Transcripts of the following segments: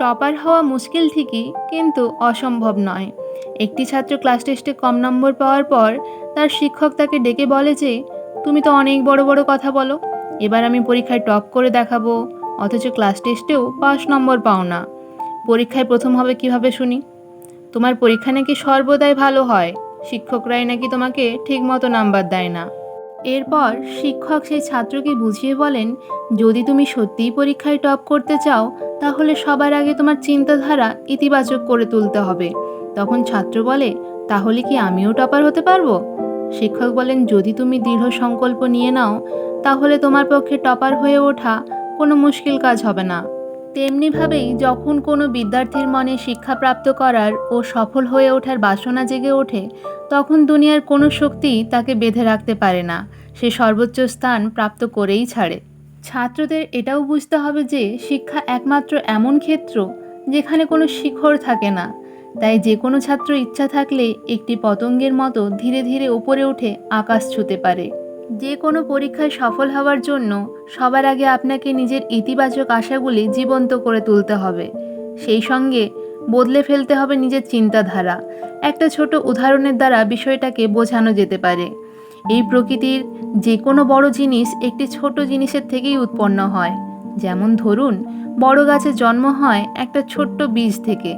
Topper হওয়া মুশকিল ঠিকই, কিন্তু অসম্ভব নয়। একটি ছাত্র ক্লাস টেস্টে কম নম্বর পাওয়ার পর তার শিক্ষক তাকে ডেকে বলে যে, তুমি তো অনেক বড় বড় কথা বলো। এবার আমি পরীক্ষায় টপ করে দেখাবো, অথচ ক্লাস টেস্টেও পাঁচ নম্বর পাও না। পরীক্ষায় প্রথম হবে কীভাবে শুনি? তোমার পরীক্ষা নাকি সর্বদাই ভালো হয়। শিক্ষকরাই নাকি তোমাকে ঠিকমতো নাম্বার দেয় না। এরপর শিক্ষক সেই ছাত্রকে বুঝিয়ে বলেন, যদি তুমি সত্যিই পরীক্ষায় টপ করতে চাও তাহলে সবার আগে তোমার চিন্তাধারা ইতিবাচক করে তুলতে হবে। তখন ছাত্র বলে, তাহলে কি আমিও টপার হতে পারব? শিক্ষক বলেন, যদি তুমি দৃঢ় সংকল্প নিয়ে নাও, তাহলে তোমার পক্ষে টপার হয়ে ওঠা কোনো মুশকিল কাজ হবে না। তেমনিভাবেই যখন কোনো বিদ্যার্থীর মনে শিক্ষা প্রাপ্ত করার ও সফল হয়ে ওঠার বাসনা জেগে ওঠে, তখন দুনিয়ার কোনো শক্তি তাকে বেঁধে রাখতে পারে না। সে সর্বোচ্চ স্থান প্রাপ্ত করেই ছাড়ে। ছাত্রদের এটাও বুঝতে হবে যে শিক্ষা একমাত্র এমন ক্ষেত্র যেখানে কোনো শিখর থাকে না। তাই যে কোনো ছাত্র ইচ্ছা থাকলে একটি পতঙ্গের মতো ধীরে ধীরে উপরে উঠে আকাশ ছুতে পারে। যে কোনো পরীক্ষায় সফল হওয়ার জন্য সবার আগে আপনাকে নিজের ইতিবাচক আশাগুলি জীবন্ত করে তুলতে হবে। সেই সঙ্গে বদলে ফেলতে হবে নিজের চিন্তাধারা। একটা ছোট উদাহরণের দ্বারা বিষয়টাকে বোঝানো যেতে পারে। এই প্রকৃতির যে কোনো বড় জিনিস একটি ছোট জিনিসের থেকেই উৎপন্ন হয়। যেমন ধরুন, বড় গাছের জন্ম হয় একটা ছোট্ট বীজ থেকে।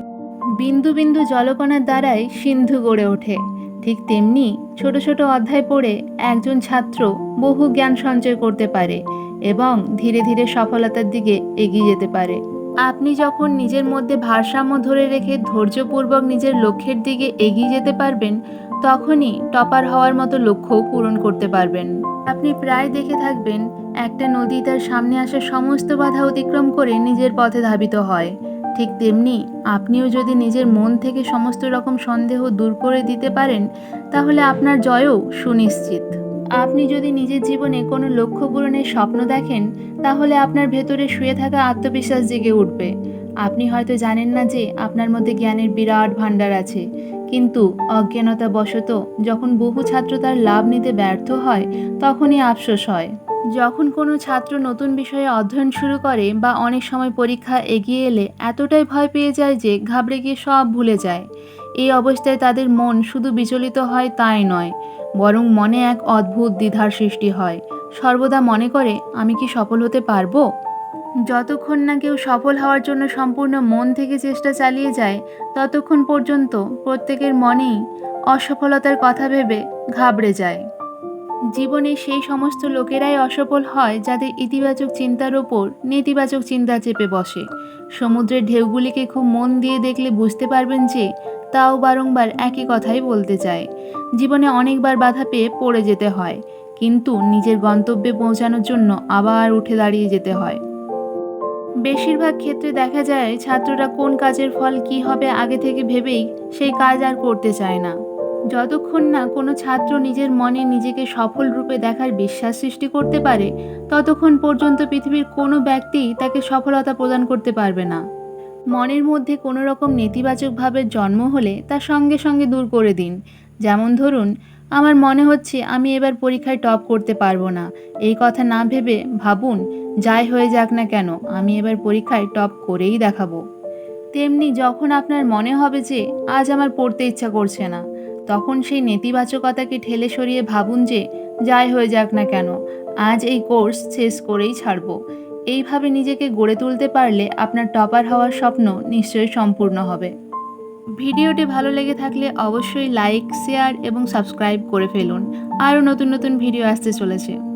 বিন্দু বিন্দু জলকণার দ্বারাই সিন্ধু গড়ে ওঠে। ঠিক তেমনি ছোট ছোট অধ্যায় পড়ে একজন ছাত্র বহু জ্ঞান সঞ্চয় করতে পারে এবং ধীরে ধীরে সফলতার দিকে এগিয়ে যেতে পারে। আপনি যখন নিজের মধ্যে ভারসাম্য ধরে রেখে ধৈর্যপূর্বক নিজের লক্ষ্যের দিকে এগিয়ে যেতে পারবেন, তখনই টপার হওয়ার মতো লক্ষ্যও পূরণ করতে পারবেন। আপনি প্রায় দেখে থাকবেন, একটা নদী তার সামনে আসা সমস্ত বাধা অতিক্রম করে নিজের পথে ধাবিত হয়। ঠিক তেমনি আপনিও যদি নিজের মন থেকে সমস্ত রকম সন্দেহ দূর করে দিতে পারেন, তাহলে আপনার জয়ও সুনিশ্চিত। আপনি যদি নিজের জীবনে কোনো লক্ষ্য পূরণের স্বপ্ন দেখেন, তাহলে আপনার ভেতরে শুয়ে থাকা আত্মবিশ্বাস জেগে উঠবে। আপনি হয়তো জানেন না যে আপনার মধ্যে জ্ঞানের বিরাট ভাণ্ডার আছে। কিন্তু অজ্ঞানতা বশত যখন বহু ছাত্র তার লাভ নিতে ব্যর্থ হয়, তখনই আফসোস হয়। যখন কোনো ছাত্র নতুন বিষয়ে অধ্যয়ন শুরু করে বা অনেক সময় পরীক্ষা এগিয়ে এলে, এতটাই ভয় পেয়ে যায় যে ঘাবড়ে গিয়ে সব ভুলে যায়। এই অবস্থায় তাদের মন শুধু বিচলিত হয় তাই নয়। বরং মনে এক অদ্ভুত দ্বিধার সৃষ্টি হয়। সর্বদা মনে করে, আমি কি সফল হতে পারব? যতক্ষণ না কেউ সফল হওয়ার জন্য সম্পূর্ণ মন থেকে চেষ্টা চালিয়ে যায়, ততক্ষণ পর্যন্ত প্রত্যেকের মনেই অসফলতার কথা ভেবে ঘাবড়ে যায়। জীবনে সেই সমস্ত লোকেরাই অসফল হয় যাদের ইতিবাচক চিন্তার ওপর নেতিবাচক চিন্তা চেপে বসে। সমুদ্রের ঢেউগুলিকে খুব মন দিয়ে দেখলে বুঝতে পারবেন যে তাও বারংবার একই কথাই বলতে চায়। জীবনে অনেকবার বাধা পেয়ে পড়ে যেতে হয়, কিন্তু নিজের গন্তব্যে পৌঁছানোর জন্য আবার উঠে দাঁড়িয়ে যেতে হয়। বেশিরভাগ ক্ষেত্রে দেখা যায়, ছাত্ররা কোন কাজের ফল কি হবে আগে থেকে ভেবেই সেই কাজ আর করতে চায় না। যতক্ষণ না কোনো ছাত্র নিজের মনে নিজেকে সফল রূপে দেখার বিশ্বাস সৃষ্টি করতে পারে, ততক্ষণ পর্যন্ত পৃথিবীর কোনো ব্যক্তি তাকে সফলতা প্রদান করতে পারবে না। মনের মধ্যে কোনো রকম নেতিবাচক ভাবের জন্ম হলে তা সঙ্গে সঙ্গে দূর করে দিন। যেমন ধরুন, আমার মনে হচ্ছে আমি এবার পরীক্ষায় টপ করতে পারব না। এই কথা না ভেবে ভাবুন, যাই হয়ে যাক না কেন, আমি এবার পরীক্ষায় টপ করেই দেখাবো। তেমনি যখন আপনার মনে হবে যে, আজ আমার পড়তে ইচ্ছা করছে না তখন সেই নেতিবাচকতাকে ঠেলে সরিয়ে ভাবুন যে, যাই হয়ে যাক না কেন, আজ এই কোর্স শেষ করেই ছাড়বো। এইভাবে নিজেকে গড়ে তুলতে পারলে আপনার টপার হওয়ার স্বপ্ন নিশ্চয়ই সম্পূর্ণ হবে। ভিডিওটি ভালো লেগে থাকলে অবশ্যই লাইক, শেয়ার এবং সাবস্ক্রাইব করে ফেলুন। আরও নতুন নতুন ভিডিও আসতে চলেছে।